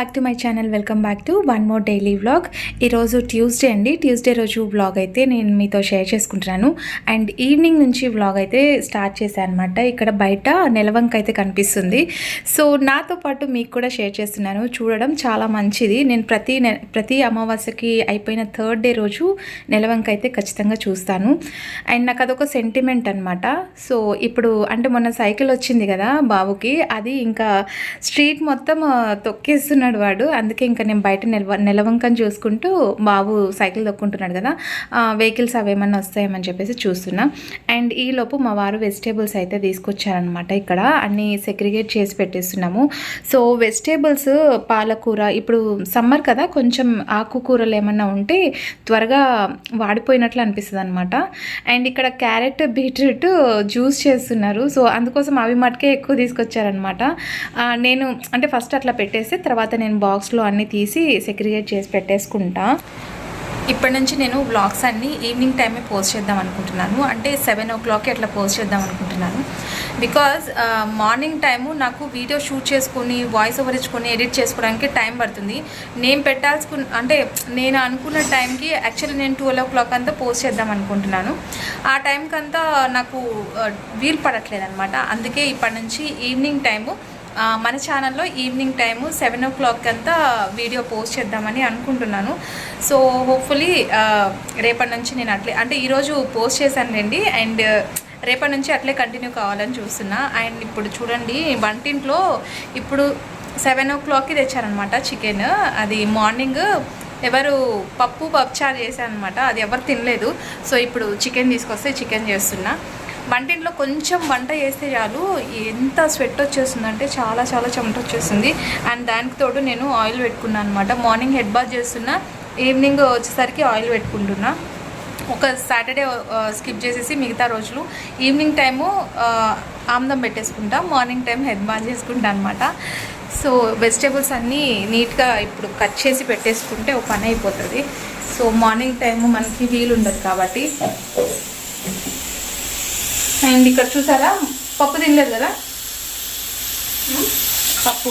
Back to my channel welcome back to one more daily vlog ఈరోజు Tuesday అండి. Tuesday రోజు vlog అయితే నేను మీతో షేర్ చేసుకుంటున్నాను. అండ్ ఈవినింగ్ నుంచి వ్లాగ్ అయితే స్టార్ట్ చేశాను అనమాట ఇక్కడ బయట నెలవంక అయితే కనిపిస్తుంది. సో నాతో పాటు మీకు కూడా షేర్ చేస్తున్నాను. చూడడం చాలా మంచిది. నేను ప్రతి నె ప్రతి అమావాస్యకి అయిపోయిన థర్డ్ డే రోజు నెలవంక అయితే ఖచ్చితంగా చూస్తాను. అండ్ నాకు అదొక సెంటిమెంట్ అనమాట సో ఇప్పుడు అంటే మొన్న సైకిల్ వచ్చింది కదా బాబుకి. అది ఇంకా స్ట్రీట్ మొత్తం తొక్కేస్తున్నాడు తొక్కేస్తున్నాడు వాడు. అందుకే ఇంకా నేను బయట నిలవ నిలవంకని చూసుకుంటూ బాబు సైకిల్ దొక్కుంటున్నాడు కదా. వెహికల్స్ అవేమన్నా వస్తాయేమని చెప్పేసి చూస్తున్నా. అండ్ ఈ లోపు మా వారు వెజిటేబుల్స్ అయితే తీసుకొచ్చారనమాట ఇక్కడ. అన్ని సెగ్రిగేట్ చేసి పెట్టేస్తున్నాము. సో వెజిటేబుల్స్ పాలకూర ఇప్పుడు సమ్మర్ కదా కొంచెం ఆకుకూరలు ఏమన్నా ఉంటే త్వరగా వాడిపోయినట్లు అనిపిస్తుంది అనమాట అండ్ ఇక్కడ క్యారెట్ బీట్రూట్ జ్యూస్ చేస్తున్నారు. సో అందుకోసం అవి మటుకే ఎక్కువ తీసుకొచ్చారనమాట నేను అంటే ఫస్ట్ అట్లా పెట్టేసి తర్వాత నేను బాక్స్లో అన్నీ తీసి సెగ్రిగేట్ చేసి పెట్టేసుకుంటా. ఇప్పటి నుంచి నేను వ్లాగ్స్ అన్నీ ఈవినింగ్ టైమే పోస్ట్ చేద్దాం అనుకుంటున్నాను. అంటే సెవెన్ ఓ క్లాక్కి అట్లా పోస్ట్ చేద్దాం అనుకుంటున్నాను. బికాజ్ మార్నింగ్ టైము నాకు వీడియో షూట్ చేసుకొని వాయిస్ ఓవర్ ఇచ్చుకొని ఎడిట్ చేసుకోవడానికి టైం పడుతుంది. నేను పెట్టాల్సుకున్న అంటే నేను అనుకున్న టైంకి యాక్చువల్లీ నేను ట్వెల్వ్ ఓ క్లాక్ అంతా పోస్ట్ చేద్దాం అనుకుంటున్నాను. ఆ టైంకి అంతా నాకు వీలు పడట్లేదు అనమాట అందుకే ఇప్పటి నుంచి ఈవినింగ్ టైము మన ఛానల్లో evening time seven o'clock అంతా వీడియో పోస్ట్ చేద్దామని అనుకుంటున్నాను. సో హోప్ఫుల్లీ రేపటి నుంచి నేను అట్లే అంటే ఈరోజు పోస్ట్ చేశాను రండి అండ్ రేపటి నుంచి అట్లే కంటిన్యూ కావాలని చూస్తున్నా. అండ్ ఇప్పుడు చూడండి వంటింట్లో ఇప్పుడు సెవెన్ ఓ క్లాక్కి తెచ్చారనమాట చికెన్ అది మార్నింగ్ ఎవరు పప్పు పప్చారు చేశారనమాట అది ఎవరు తినలేదు. సో ఇప్పుడు చికెన్ తీసుకొస్తే చికెన్ చేస్తున్నా. వంటింట్లో కొంచెం వంట చేస్తే చాలు ఎంత స్వెట్ వచ్చేస్తుందంటే చాలా చాలా చెమట వచ్చేస్తుంది. అండ్ దానికి తోడు నేను ఆయిల్ పెట్టుకున్నాను అనమాట మార్నింగ్ హెడ్ బాత్ చేస్తున్నా ఈవినింగ్ వచ్చేసరికి ఆయిల్ పెట్టుకుంటున్నా. ఒక సాటర్డే స్కిప్ చేసేసి మిగతా రోజులు ఈవినింగ్ టైము ఆమ్దం పెట్టేసుకుంటా మార్నింగ్ టైం హెడ్ బాత్ చేసుకుంటా అనమాట సో వెజిటేబుల్స్ అన్నీ నీట్గా ఇప్పుడు కట్ చేసి పెట్టేసుకుంటే ఒక పని అయిపోతుంది. సో మార్నింగ్ టైము మనకి వీలు ఉండదు కాబట్టి అండ్ ఇక్కడ చూసారా? పప్పు తినలేదు కదా? పప్పు.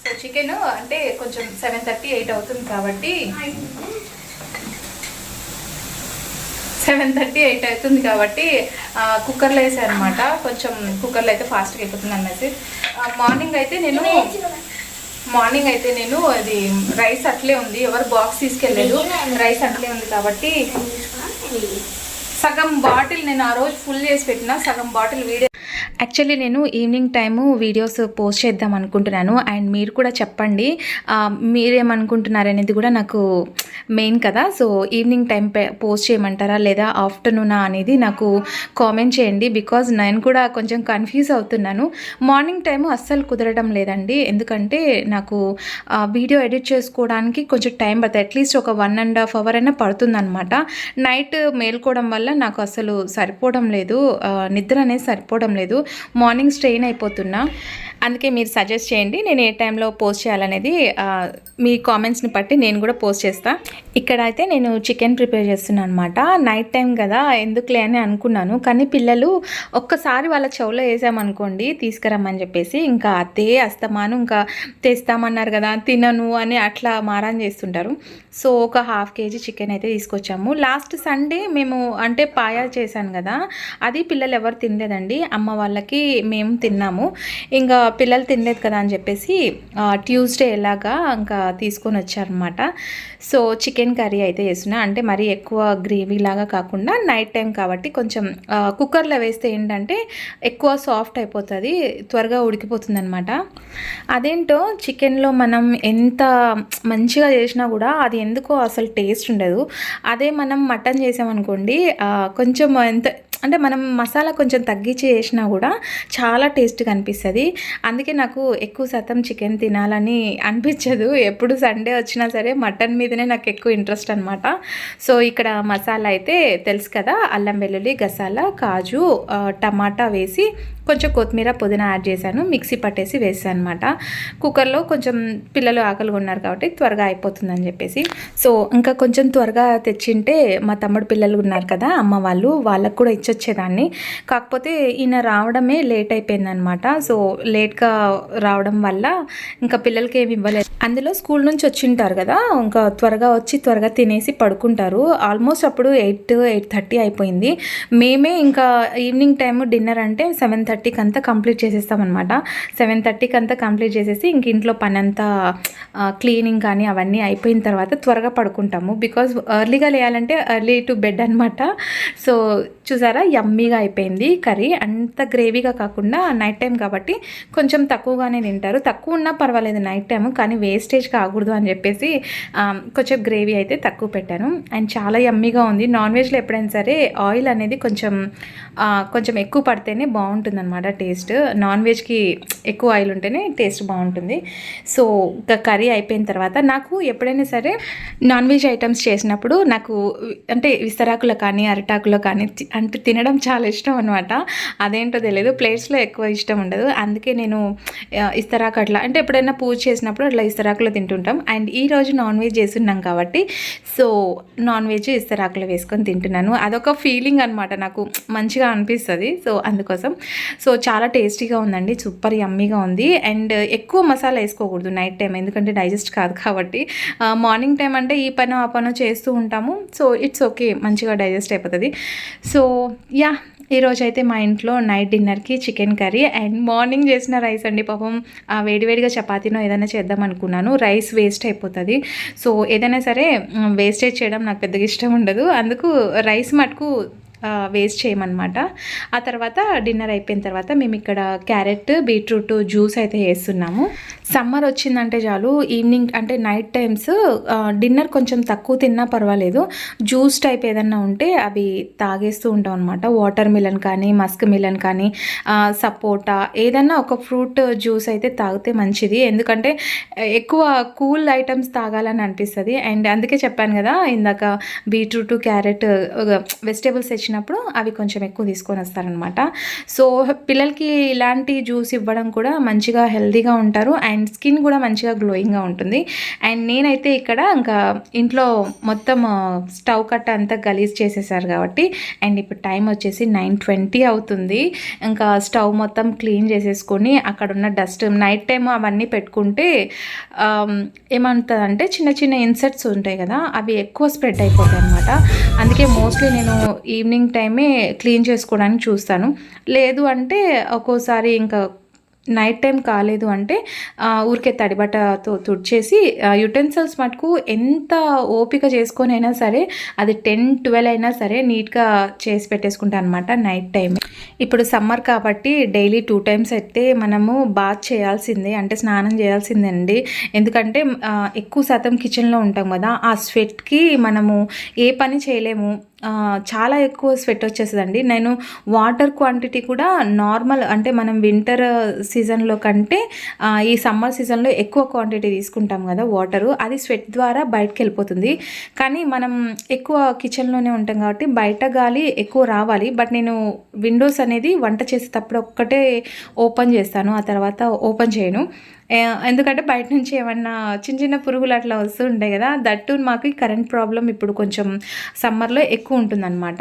సో చికెన్ అంటే కొంచెం సెవెన్ థర్టీ ఎయిట్ అవుతుంది కాబట్టి సెవెన్ థర్టీ ఎయిట్ అవుతుంది కాబట్టి కుక్కర్లో వేసాను అనమాట కొంచెం కుక్కర్లో అయితే ఫాస్ట్గా అయిపోతుంది అనేసి మార్నింగ్ అయితే నేను మార్నింగ్ అయితే నేను అది రైస్ అట్లే ఉంది. ఎవరు బాక్స్ తీసుకెళ్ళలేదు. రైస్ అట్లే ఉంది కాబట్టి సగం బాటిల్ నేను ఆ రోజు ఫుల్ చేసి పెట్టిన సగం బాటిల్ వీడియో యాక్చువల్లీ నేను ఈవినింగ్ టైము వీడియోస్ పోస్ట్ చేద్దాం అనుకుంటున్నాను. అండ్ మీరు కూడా చెప్పండి. మీరేమనుకుంటున్నారనేది మీరేమనుకుంటున్నారు అనేది కూడా నాకు మెయిన్ కదా. సో ఈవినింగ్ టైం పోస్ట్ చేయమంటారా? లేదా ఆఫ్టర్నూనా అనేది నాకు కామెంట్ చేయండి. బికాజ్ నేను కూడా కొంచెం కన్ఫ్యూజ్ అవుతున్నాను. మార్నింగ్ టైము అస్సలు కుదరడం లేదండి. ఎందుకంటే నాకు వీడియో ఎడిట్ చేసుకోవడానికి కొంచెం టైం పడుతుంది. అట్లీస్ట్ ఒక వన్ అండ్ హాఫ్ అవర్ అయినా పడుతుందన్నమాట. నైట్ మేల్కోవడం వల్ల నాకు అసలు సరిపోవడం లేదు. నిద్ర అనేది సరిపోవడం లేదు. మార్నింగ్ స్ట్రెయిన్ అయిపోతున్నా. అందుకే మీరు సజెస్ట్ చేయండి. నేను ఏ టైంలో పోస్ట్ చేయాలనేది మీ కామెంట్స్ని బట్టి నేను కూడా పోస్ట్ చేస్తాను ఇక్కడ అయితే నేను చికెన్ ప్రిపేర్ చేస్తున్నాను అనమాట నైట్ టైం కదా ఎందుకులే అని అనుకున్నాను. కానీ పిల్లలు ఒక్కసారి వాళ్ళ చెవులో వేసామనుకోండి తీసుకురమ్మని చెప్పేసి ఇంకా అదే అస్తమాను ఇంకా తెస్తామన్నారు కదా తినను అని అట్లా మారాన్ చేస్తుంటారు. సో ఒక హాఫ్ కేజీ చికెన్ అయితే తీసుకొచ్చాము. లాస్ట్ సండే మేము అంటే పాయా చేశాను కదా అది పిల్లలు ఎవరు తినలేదండి. అమ్మ వాళ్ళకి మేము తిన్నాము. ఇంకా పిల్లలు తినలేదు కదా అని చెప్పేసి ట్యూస్డే ఎలాగా ఇంకా తీసుకొని వచ్చారనమాట సో చికెన్ కర్రీ అయితే చేస్తున్నా. అంటే మరీ ఎక్కువ గ్రేవీ లాగా కాకుండా నైట్ టైం కాబట్టి కొంచెం కుక్కర్లో వేస్తే ఏంటంటే ఎక్కువ సాఫ్ట్ అయిపోతుంది త్వరగా ఉడికిపోతుంది అనమాట అదేంటో చికెన్లో మనం ఎంత మంచిగా చేసినా కూడా అది ఎందుకో అసలు టేస్ట్ ఉండదు. అదే మనం మటన్ చేసామనుకోండి కొంచెం ఎంత అంటే మనం మసాలా కొంచెం తగ్గించి చేసినా కూడా చాలా టేస్ట్గా అనిపిస్తుంది అందుకే నాకు ఎక్కువ శాతం చికెన్ తినాలని అనిపించదు. ఎప్పుడు సండే వచ్చినా సరే మటన్ మీదనే నాకు ఎక్కువ ఇంట్రెస్ట్ అనమాట సో ఇక్కడ మసాలా అయితే తెలుసు కదా అల్లం వెల్లుల్లి గసాల కాజు టమాటా వేసి కొంచెం కొత్తిమీర పుదీనా యాడ్ చేశాను. మిక్సీ పట్టేసి వేసాను అనమాట కుక్కర్లో కొంచెం పిల్లలు ఆకలిగా ఉన్నారు కాబట్టి త్వరగా అయిపోతుందని చెప్పేసి. సో ఇంకా కొంచెం త్వరగా తెచ్చింటే మా తమ్ముడు పిల్లలు ఉన్నారు కదా అమ్మ వాళ్ళు వాళ్ళకు కూడా వచ్చేదాన్ని. కాకపోతే ఈయన రావడమే లేట్ అయిపోయిందనమాట సో లేట్గా రావడం వల్ల ఇంకా పిల్లలకి ఏమి ఇవ్వలేదు. అందులో స్కూల్ నుంచి వచ్చింటారు కదా ఇంకా త్వరగా వచ్చి త్వరగా తినేసి పడుకుంటారు. ఆల్మోస్ట్ అప్పుడు ఎయిట్ ఎయిట్ థర్టీ అయిపోయింది. మేమే ఇంకా ఈవినింగ్ టైం డిన్నర్ అంటే సెవెన్ థర్టీకి అంతా కంప్లీట్ చేసేస్తామన్నమాట. సెవెన్ థర్టీకి అంతా కంప్లీట్ చేసేసి ఇంక ఇంట్లో పని అంతా క్లీనింగ్ కానీ అవన్నీ అయిపోయిన తర్వాత త్వరగా పడుకుంటాము. బికాజ్ ఎర్లీగా లేయాలంటే ఎర్లీ టు బెడ్ అనమాట సో చూసారా? యమ్మీగా అయిపోయింది కర్రీ. అంత గ్రేవీగా కాకుండా నైట్ టైం కాబట్టి కొంచెం తక్కువగానే తింటారు. తక్కువ ఉన్నా పర్వాలేదు నైట్ టైం కానీ వేస్టేజ్ కాకూడదు అని చెప్పేసి కొంచెం గ్రేవీ అయితే తక్కువ పెట్టాను. అండ్ చాలా యమ్మీగా ఉంది. నాన్ వెజ్లో ఎప్పుడైనా సరే ఆయిల్ అనేది కొంచెం కొంచెం ఎక్కువ పడితేనే బాగుంటుంది అనమాట టేస్ట్ నాన్ వెజ్కి ఎక్కువ ఆయిల్ ఉంటేనే టేస్ట్ బాగుంటుంది. సో ఇంకా కర్రీ అయిపోయిన తర్వాత నాకు ఎప్పుడైనా సరే నాన్ వెజ్ ఐటమ్స్ చేసినప్పుడు నాకు అంటే విస్తరాకులో కానీ అరిటాకులో కానీ అంటే తినడం చాలా ఇష్టం అనమాట అదేంటో తెలియదు ప్లేట్స్లో ఎక్కువ ఇష్టం ఉండదు. అందుకే నేను ఇస్తరాకు అట్లా. అంటే ఎప్పుడైనా పూజ చేసినప్పుడు అట్లా ఇస్తరాకులో తింటుంటాం. అండ్ ఈ రోజు నాన్ వెజ్ చేస్తున్నాం కాబట్టి సో నాన్ వెజ్ ఇస్తరాకులో వేసుకొని తింటున్నాను. అదొక ఫీలింగ్ అనమాట నాకు. మంచిగా అనిపిస్తుంది. సో అందుకోసం. సో చాలా టేస్టీగా ఉందండి. సూపర్ యమ్మీగా ఉంది. అండ్ ఎక్కువ మసాలా వేసుకోకూడదు నైట్ టైం ఎందుకంటే డైజెస్ట్ కాదు కాబట్టి. మార్నింగ్ టైం అంటే ఈ పని ఆ పని చేస్తూ ఉంటాము. So it's okay. మంచిగా డైజెస్ట్ అయిపోతుంది. సో యా ఈరోజు అయితే మా ఇంట్లో నైట్ డిన్నర్కి చికెన్ కర్రీ అండ్ మార్నింగ్ చేసిన రైస్ అండి పాపం. ఆ వేడివేడిగా చపాతీనో ఏదైనా చేద్దాం అనుకున్నాను. రైస్ వేస్ట్ అయిపోతుంది. సో ఏదైనా సరే వేస్టేజ్ చేయడం నాకు పెద్దగా ఇష్టం ఉండదు. అందుకు రైస్ మటుకు వేస్ట్ చేయమన్నమాట. ఆ తర్వాత డిన్నర్ అయిపోయిన తర్వాత మేము ఇక్కడ క్యారెట్ బీట్రూట్ జ్యూస్ అయితే వేస్తున్నాము. సమ్మర్ వచ్చిందంటే చాలు ఈవినింగ్ అంటే నైట్ టైమ్స్ డిన్నర్ కొంచెం తక్కువ తిన్నా పర్వాలేదు. జ్యూస్ టైప్ ఏదన్నా ఉంటే అవి తాగేస్తూ ఉంటాం అనమాట వాటర్ మిలన్ కానీ మస్క్ మిలన్ కానీ సపోటా ఏదన్నా ఒక ఫ్రూట్ జ్యూస్ అయితే తాగితే మంచిది. ఎందుకంటే ఎక్కువ కూల్ ఐటమ్స్ తాగాలని అనిపిస్తుంది. అండ్ అందుకే చెప్పాను కదా ఇందాక బీట్రూట్ క్యారెట్ వెజిటేబుల్స్ వచ్చినప్పుడు అవి కొంచెం ఎక్కువ తీసుకొని వస్తారనమాట సో పిల్లలకి ఇలాంటి జ్యూస్ ఇవ్వడం కూడా మంచిగా హెల్తీగా ఉంటారు. అండ్ స్కిన్ కూడా మంచిగా గ్లోయింగ్గా ఉంటుంది. అండ్ నేనైతే ఇక్కడ ఇంకా ఇంట్లో మొత్తం స్టవ్ కట్ట అంతా గలీజ్ చేసేసారు కాబట్టి అండ్ ఇప్పుడు టైం వచ్చేసి నైన్ ట్వంటీ అవుతుంది. ఇంకా స్టవ్ మొత్తం క్లీన్ చేసేసుకొని అక్కడ ఉన్న డస్ట్ నైట్ టైం అవన్నీ పెట్టుకుంటే ఆమ్, ఏమంటుందంటే చిన్న చిన్న ఇన్సెట్స్ ఉంటాయి కదా అవి ఎక్కువ స్ప్రెడ్ అయిపోతాయి అనమాట అందుకే మోస్ట్లీ నేను ఈవినింగ్ టైమే క్లీన్ చేసుకోవడానికి చూస్తాను. లేదు అంటే ఒక్కోసారి ఇంకా నైట్ టైం కాలేదు అంటే ఊరికే తడిబట్టతో తుడిచేసి యుటెన్సిల్స్ మటుకు ఎంత ఓపిక చేసుకొని అయినా సరే అది టెన్ ట్వెల్వ్ అయినా సరే నీట్గా చేసి పెట్టేసుకుంటాను అనమాట నైట్ టైం ఇప్పుడు సమ్మర్ కాబట్టి డైలీ టూ టైమ్స్ అయితే మనము బాత్ చేయాల్సిందే అంటే స్నానం చేయాల్సిందే అండి ఎందుకంటే ఎక్కువ శాతం కిచెన్లో ఉంటాం కదా ఆ స్వెట్కి మనము ఏ పని చేయలేము. చాలా ఎక్కువ స్వెట్ వచ్చేస్తుందండి. నేను వాటర్ క్వాంటిటీ కూడా నార్మల్ అంటే మనం వింటర్ సీజన్లో కంటే ఈ సమ్మర్ సీజన్లో ఎక్కువ క్వాంటిటీ తీసుకుంటాం కదా వాటరు. అది స్వెట్ ద్వారా బయటకు వెళ్ళిపోతుంది కానీ మనం ఎక్కువ కిచెన్లోనే ఉంటాం కాబట్టి బయట గాలి ఎక్కువ రావాలి. బట్ నేను విండోస్ అనేది వంట చేసేటప్పుడు ఒక్కటే ఓపెన్ చేస్తాను. ఆ తర్వాత ఓపెన్ చేయను. ఎందుకంటే బయట నుంచి ఏమన్నా చిన్న చిన్న పురుగులు అట్లా వస్తూ ఉంటాయి కదా దట్టు మాకు కరెంట్ ప్రాబ్లం ఇప్పుడు కొంచెం సమ్మర్లో ఎక్కువ ఉంటుందన్నమాట.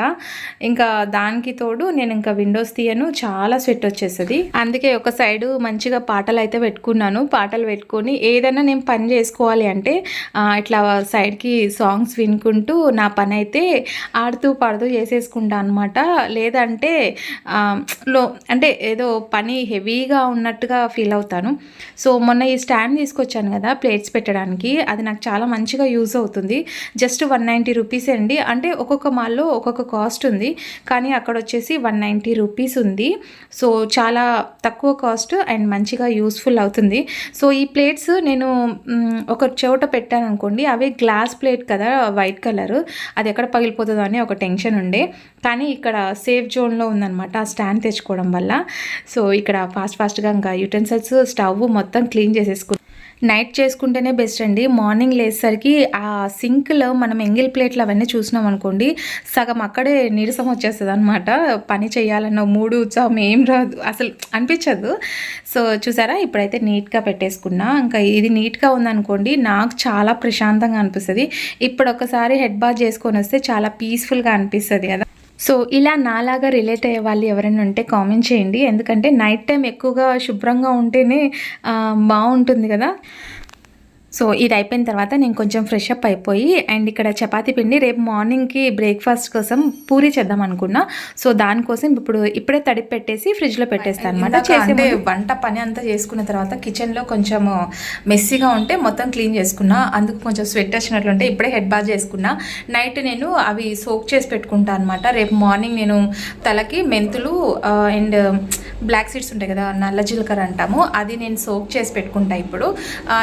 ఇంకా దానికి తోడు నేను ఇంకా విండోస్ తీయను చాలా స్వెట్ వచ్చేస్తుంది. అందుకే ఒక సైడు మంచిగా పాటలు అయితే పెట్టుకున్నాను. పాటలు పెట్టుకొని ఏదైనా నేను పని చేసుకోవాలి అంటే ఇట్లా సైడ్కి సాంగ్స్ వినుకుంటూ నా పని అయితే ఆడుతూ పాడుతూ చేసేసుకుంటా అనమాట లేదంటే లో అంటే ఏదో పని హెవీగా ఉన్నట్టుగా ఫీల్ అవుతాను. సో మొన్న ఈ స్టాండ్ తీసుకొచ్చాను కదా ప్లేట్స్ పెట్టడానికి. అది నాకు చాలా మంచిగా యూజ్ అవుతుంది. జస్ట్ వన్ నైంటీ రూపీస్ అండి. అంటే ఒక్కొక్క మాల్లో ఒక్కొక్క కాస్ట్ ఉంది. కానీ అక్కడ వచ్చేసి వన్ నైంటీ రూపీస్ ఉంది. సో చాలా తక్కువ కాస్ట్ అండ్ మంచిగా యూస్ఫుల్ అవుతుంది. సో ఈ ప్లేట్స్ నేను ఒక చోట పెట్టాను అనుకోండి. అవి గ్లాస్ ప్లేట్ కదా వైట్ కలర్. అది ఎక్కడ పగిలిపోతుందో అని ఒక టెన్షన్ ఉండే. కానీ ఇక్కడ సేఫ్ జోన్లో ఉందన్నమాట ఆ స్టాండ్ తెచ్చుకోవడం వల్ల. సో ఇక్కడ ఫాస్ట్ ఫాస్ట్గా ఇంకా యూటెన్సిల్స్ స్టవ్ మొత్తం క్లీన్ చేసేసుకు నైట్ చేసుకుంటేనే బెస్ట్ అండి. మార్నింగ్ లేసరికి ఆ సింక్లో మనం ఎంగిల్ ప్లేట్లు అవన్నీ చూసినాం అనుకోండి సగం అక్కడే నీరసం వచ్చేస్తుంది అనమాట పని చేయాలన్న మూడు ఉత్సాహం ఏం రాదు. అసలు అనిపించదు. సో చూసారా? ఇప్పుడైతే నీట్గా పెట్టేసుకున్నా. ఇంకా ఇది నీట్గా ఉందనుకోండి నాకు చాలా ప్రశాంతంగా అనిపిస్తుంది. ఇప్పుడు ఒకసారి హెడ్ బాత్ చేసుకొని వస్తే చాలా పీస్ఫుల్గా అనిపిస్తుంది కదా. సో ఇలా నాలాగా రిలేట్ అయ్యే వాళ్ళు ఎవరైనా ఉంటే కామెంట్ చేయండి. ఎందుకంటే నైట్ టైం ఎక్కువగా శుభ్రంగా ఉంటేనే బాగుంటుంది కదా. సో ఇది అయిపోయిన తర్వాత నేను కొంచెం ఫ్రెష్ అప్ అయిపోయి అండ్ ఇక్కడ చపాతీ పిండి రేపు మార్నింగ్కి బ్రేక్ఫాస్ట్ కోసం పూరి చేద్దాం అనుకున్నా. సో దానికోసం ఇప్పుడు ఇప్పుడే తడిపి పెట్టేసి ఫ్రిడ్జ్లో పెట్టేస్తాను అనమాట చేసే వంట పని అంతా చేసుకున్న తర్వాత కిచెన్లో కొంచెం మెస్సీగా ఉంటే మొత్తం క్లీన్ చేసుకున్నా. అందుకు కొంచెం స్వెట్ వచ్చినట్లుంటే ఇప్పుడే హెడ్ బాత్ చేసుకున్నా. నైట్ నేను అవి సోక్ చేసి పెట్టుకుంటా అనమాట రేపు మార్నింగ్ నేను తలకి మెంతులు అండ్ బ్లాక్ సీడ్స్ ఉంటాయి కదా నల్ల జీలకర్ర అంటాము. అది నేను సోక్ చేసి పెట్టుకుంటా ఇప్పుడు.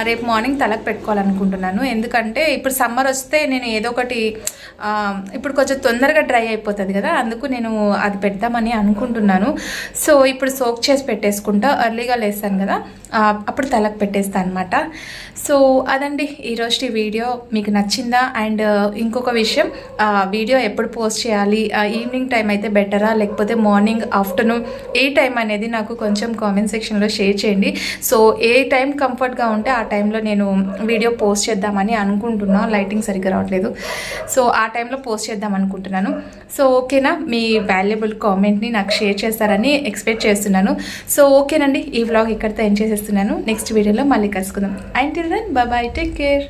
రేపు మార్నింగ్ తలకు పెట్టుకోవాలనుకుంటున్నాను. ఎందుకంటే ఇప్పుడు సమ్మర్ వస్తే నేను ఏదో ఒకటి ఇప్పుడు కొంచెం తొందరగా డ్రై అయిపోతుంది కదా అందుకు నేను అది పెడదామని అనుకుంటున్నాను. సో ఇప్పుడు సోక్ చేసి పెట్టేసుకుంటా. ఎర్లీగా లేస్తాను కదా అప్పుడు తలకు పెట్టేస్తాను అనమాట సో అదండి ఈరోజు ఈ వీడియో. మీకు నచ్చిందా? అండ్ ఇంకొక విషయం ఆ, వీడియో ఎప్పుడు పోస్ట్ చేయాలి? ఈవినింగ్ టైం అయితే బెటరా లేకపోతే మార్నింగ్ ఆఫ్టర్నూన్ ఏ టైం అనేది నాకు కొంచెం కామెంట్ సెక్షన్లో షేర్ చేయండి. సో ఏ టైం కంఫర్ట్గా ఉంటే ఆ టైంలో నేను వీడియో పోస్ట్ చేద్దామని అనుకుంటున్నాను లైటింగ్ సరిగ్గా రావట్లేదు. సో ఆ టైంలో పోస్ట్ చేద్దాం అనుకుంటున్నాను. సో ఓకేనా మీ వాల్యుబుల్ కామెంట్ని నాకు షేర్ చేస్తారని ఎక్స్పెక్ట్ చేస్తున్నాను. సో ఓకేనండి ఈ వ్లాగ్ ఇక్కడితో ఎండ్ చేసేస్తున్నాను. నెక్స్ట్ వీడియోలో మళ్ళీ కలుసుకుందాం. And then bye bye take care